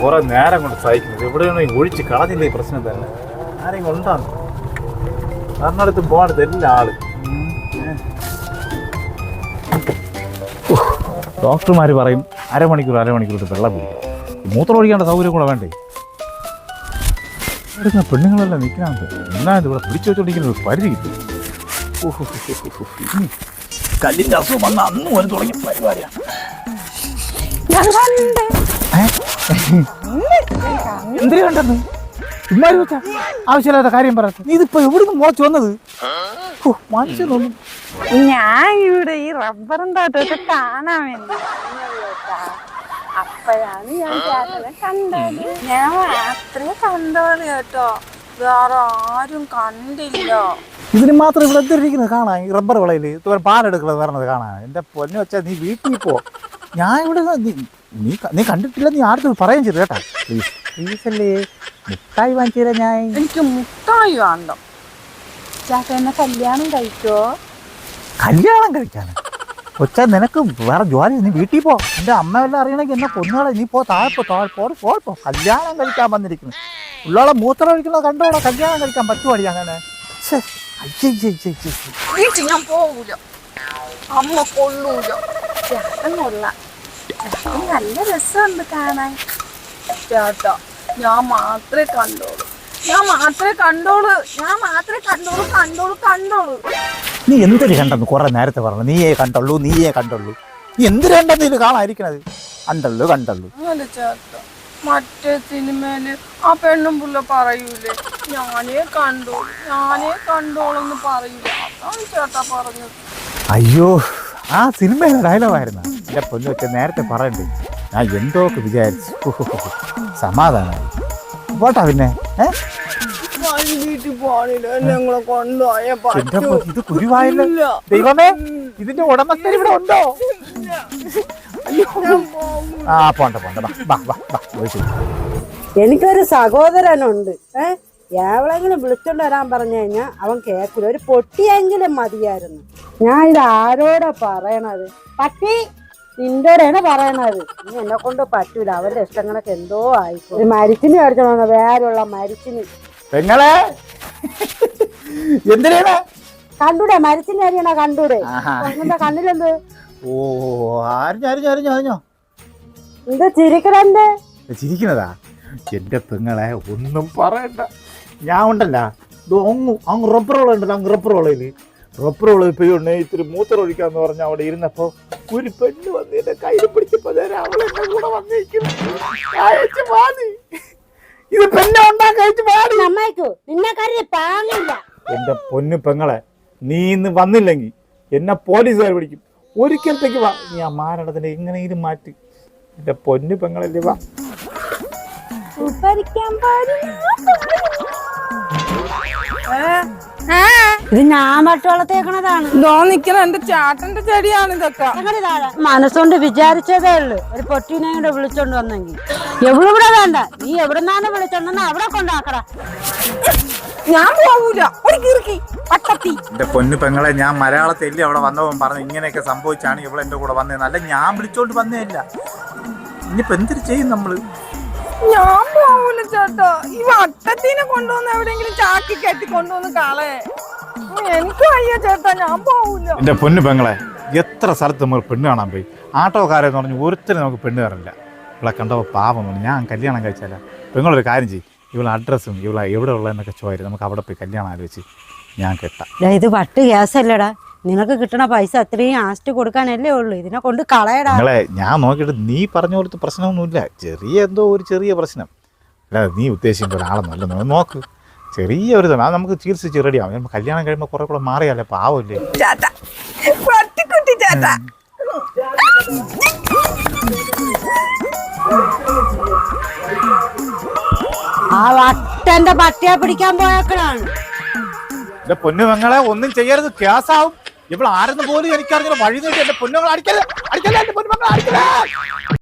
കുറെ നേരം കൊണ്ട് സഹിക്കുന്നത്. എവിടെയാണോ ഈ ഒഴിച്ച് കളഞ്ഞില്ല ഈ പ്രശ്നം തന്നെ. ആരെങ്കിലും ഉണ്ടാന്ന്? എറണാകുളത്ത് പോകണത് എല്ലാ ആൾ. ഡോക്ടർമാർ ഡോക്ടർമാര് പറയും അരമണിക്കൂർ അരമണിക്കൂർ ഇട്ട് വെള്ളം കുടിക്കും. മൂത്രം ഒഴിക്കേണ്ട സൗകര്യം കൂടെ വേണ്ടേ? എടുക്കുന്ന പെണ്ണുങ്ങളെല്ലാം നിൽക്കാണ്ട് എന്നാ ഇത് ഇവിടെ പിടിച്ചു വെച്ചോണ്ടിരിക്കുന്ന ഒരു പരിധി കിട്ടും. കല്ലിന്റെ അസുഖം വന്ന അന്ന് ഒരു തുടങ്ങിയ പരിപാടിയാണ്. ഞാൻ കണ്ട് എന്തിനു കണ്ടെന്ന് ഇമ്മാരി വെച്ചാ ആവശ്യമില്ലാത്ത കാര്യം പറ. നീ ഇതിപ്പോ എവിടുന്ന് മോച്ച് വന്നത്? മനുഷ്യനൊന്നും ഞാൻ ഇവിടെ ഈ റബ്ബറും തോട്ടൊക്കെ കാണാൻ വേണ്ടി. അപ്പോഴാണ് ഞാൻ ചേട്ടനെ കണ്ടത്. ഞാൻ മാത്രമേ കണ്ടോളൂ കേട്ടോ. വേറെ ആരും കണ്ടില്ല. ഇതിന് മാത്രം ഇവിടെ എന്തിരിക്കുന്നത് കാണാൻ ഈ റബ്ബർ വിളയിൽ പാലെടുക്കുന്നത് വരണത് കാണാൻ എന്റെ പൊന്നു വെച്ചാൽ നീ വീട്ടിൽ പോ. ഞാൻ ഇവിടെ നീ- നീ കണ്ടിട്ടില്ല നീ ആർക്കും പറയാൻ ചെയ്തു കേട്ടാ? പ്ലീസ് പ്ലീസ് അല്ലേ? മുട്ടായി വാങ്ങിച്ചു തരാം ഞാൻ. എനിക്ക് മുട്ടായി വേണ്ടോ. ചാക്കന്നെ കല്യാണം കഴിക്കോ? കല്യാണം കഴിക്കാൻ കൊച്ച നിനക്ക് വേറെ ജോലി നീ വീട്ടിൽ പോ. എന്റെ അമ്മ എല്ലാം അറിയണമെങ്കിൽ എന്നെ കൊന്നുകളെ നീ പോ താഴെ പോ താഴെ പോ പോ പോ. കല്യാണം കഴിക്കാൻ വന്നിരിക്കുന്നു. ഉള്ളോളെ മൂത്രം ഒഴിക്കുന്നത് കണ്ടോളെ കല്യാണം കഴിക്കാൻ പറ്റുവാടി അങ്ങനെ. ഞാൻ പോകൂല അമ്മ കൊള്ളൂല. കൊള്ളാം. നല്ല രസമുണ്ട് കാണാൻ. ചേട്ടാ ഞാൻ മാത്രമേ കണ്ടോളൂ. ഞാൻ മാത്രമേ കണ്ടോളൂ. ഞാൻ മാത്രമേ കണ്ടോളൂ കണ്ടോളൂ കണ്ടോളൂ. നീ എന്തൊരു കണ്ടെന്ന് കുറെ നേരത്തെ പറഞ്ഞു നീയേ കണ്ടുള്ളൂ നീയേ കണ്ടുള്ളൂ. നീ എന്തിനു കണ്ടെന്ന് ഇത് കാണാതിരിക്കണത്? കണ്ടുള്ളൂ കണ്ടുള്ളൂ. ചേട്ടാ മറ്റേ സിനിമയിൽ ആ പെണ്ണും പുള്ള പറയൂലേ? ഞാനേ കണ്ടോളൂ ഞാനേ കണ്ടോളെന്ന് പറയൂലേ? അതാണ് ചേട്ടാ പറഞ്ഞത്. അയ്യോ ആ സിനിമയിലെ ഡയലോഗായിരുന്നു എന്റെ പൊന്നു വെച്ച നേരത്തെ പറയണ്ടേ? ഞാൻ എന്തോ ഒക്കെ വിചാരിച്ചു. സമാധാനമായി പോട്ടാ പിന്നെ ഏ? പോണില്ല ഞങ്ങളെ കൊണ്ടുപോയ എന്റെ പൊ- ഇത് കുരുവായല്ലോ? ദൈവമേ ഇതിന്റെ ഉടമസ്ഥൻ ഇവിടെ ഉണ്ടോ? ആ പോണ്ട പോണ്ട. എനിക്കൊരു സഹോദരനുണ്ട് ഏ? എവളെങ്കിലും വിളിച്ചോണ്ട് വരാൻ പറഞ്ഞു കഴിഞ്ഞാൽ അവൻ കേൾക്കൂല. ഒരു പൊട്ടിയെങ്കിലും മതിയായിരുന്നു. ഞാൻ ഇത് ആരോടാ പറയണത്? പട്ടി നിന്റോടാണ് പറയണത്? നീ എന്നെ കൊണ്ട് പറ്റൂല. അവരുടെ ഇഷ്ടങ്ങളൊക്കെ എന്തോ ആയിക്കോ ഒരു മരിച്ചിന് മേടിച്ചോണ്ട് വേറെയുള്ള മരിച്ചിന്. പെങ്ങളെ? എന്തിനാണ്? കണ്ടൂടെ? മരിച്ചിന് അറിയണ കണ്ടൂടെ. നിന്റെ കണ്ണിലെന്ത്? ഓ അറിഞ്ഞു അറിഞ്ഞു അറിഞ്ഞു അറിഞ്ഞോ എന്താ ചിരിക്കണെന്ത് ചിരിക്കുന്നതാ എന്റെ പെങ്ങളെ ഒന്നും പറയണ്ട. ഞാൻ ഉണ്ടല്ല. അങ്ങ് അങ്ങ് റബ്ബർ ഉണ്ടല്ലോ അങ്ങ് റബ്ബർ ഉള്ളതിൽ റബ്ബർ ഉള്ളത് പെയ്യുണ്ട് ഇത്തിരി മൂത്രം ഒഴിക്കാന്ന് പറഞ്ഞ അവിടെ ഇരുന്നപ്പോ ഒരു പെണ്ണ് വന്ന് എന്റെ കയ്യിൽ പിടിച്ചപ്പോ എന്റെ കൂടെ വന്നിരിക്കുന്നു അയച്ച് മാറി ഇത് പെണ്ണെ ഉണ്ടാക്കി അയച്ച് മാറി അമ്മായിക്കോ നിന്നെ കരുതി പാങ്ങില്ല എന്റെ പൊന്നു പെങ്ങളെ നീ ഇന്ന് വന്നില്ലെങ്കിൽ എന്നെ പോലീസുകാർ പിടിക്കും. ഒരിക്കലത്തേക്ക് വാ. നീ ആ മാരണത്തിന്റെ എങ്ങനെയും മാറ്റി. എന്റെ പൊന്നു പെങ്ങളല്ലേ വാ. ഭരിക്കാൻ പാടില്ല. ഇത് ഞാൻ വട്ടോളത്തേക്കണതാണ് ഇതോ നിക്കണ എന്റെ ചാട്ടന്റെ ചെടിയാണ് ഇതൊക്കെ. മനസ്സുകൊണ്ട് വിചാരിച്ചതേ ഉള്ളു. ഒരു പൊട്ടീനെ കൂടെ വിളിച്ചോണ്ട് വന്നെങ്കിൽ എവിടെ വേണ്ട. നീ എവിടുന്നാണ് വിളിച്ചോണ്ടെന്ന് അവിടെ കൊണ്ടാക്കട. ഞാൻ പോവൂല. ഒരു കിറുക്കി. പട്ടത്തി. എന്റെ പൊന്നു പെങ്ങളെ ഞാൻ മലയാളത്തിൽ അവിടെ വന്നവൻ പറഞ്ഞു ഇങ്ങനെയൊക്കെ സംഭവിച്ചാണ് ഇവിടെ എന്റെ കൂടെ വന്നത് അല്ല ഞാൻ വിളിച്ചോണ്ട് വന്നേ ഇല്ല ഇനിയിപ്പോ എന്തിനു ചെയ്യും നമ്മൾ? ഞാൻ പോകൂല ചേട്ടോ. ഈ വട്ടത്തിനെ കൊണ്ടുവന്ന് എവിടെയെങ്കിലും ചാക്കി കെട്ടി കൊണ്ടുവന്ന് കളേ. എനിക്ക് വയ്യ ചേട്ടാ ഞാൻ പോവൂല. എന്റെ പൊന്നു പെങ്ങളെ എത്ര സ്ഥലത്ത് നമ്മൾ പെണ്ണ് കാണാൻ പോയി? ആട്ടോക്കാരെന്ന് പറഞ്ഞു ഒരുത്തരും നമുക്ക് പെണ്ണ് കയറില്ല ഇവിടെ കണ്ടപ്പോൾ പാപം തോന്നി. ഞാൻ കല്യാണം കഴിച്ചാല? പെങ്ങളൊരു കാര്യം ചെയ്യും. ഇവളെ അഡ്രസ്സും ഇവളെ എവിടെ ഉള്ളതെന്നൊക്കെ ചോദിച്ചു നമുക്ക് അവിടെ പോയി കല്യാണം ആലോചിച്ച് ഞാൻ കെട്ടാം. ഇത് വട്ട് ഗ്യാസല്ലടാ. നിങ്ങൾക്ക് കിട്ടണ പൈസ അത്രയും ആസ്റ്റ് കൊടുക്കാനല്ലേ ഉള്ളൂ. ഇതിനെ കൊണ്ട് കളയടാ. നിങ്ങളെ ഞാൻ നോക്കിയിട്ട് നീ പറഞ്ഞ പോലത്തെ പ്രശ്നമൊന്നുമില്ല. ചെറിയ എന്തോ ഒരു ചെറിയ പ്രശ്നം. അല്ലാതെ നീ ഉദ്ദേശിക്കുന്ന ഒരാളെ നല്ലത് നോക്ക്. ചെറിയ ഒരു അത് നമുക്ക് ചികിത്സിച്ച് റെഡിയാവും. നമ്മൾ കല്യാണം കഴിയുമ്പോൾ കുറെ കൂടെ മാറിയാലേ ആ വട്ടന്റെ പട്ടിയെ പിടിക്കാൻ പോയക്കളാണ് എന്റെ പൊന്നുമങ്ങളെ ഒന്നും ചെയ്യരുത്. ക്യാസാവും. ഇവിടെ ആരെന്ന് പോലും എനിക്കറിഞ്ഞ വഴി നീട്ടി എന്റെ പൊന്നുകൾ അടിക്കരുത് അടിക്കല്ലേ എന്റെ പൊന്നുമങ്ങൾ പെങ്ങളെ അടിക്കല്ലേ?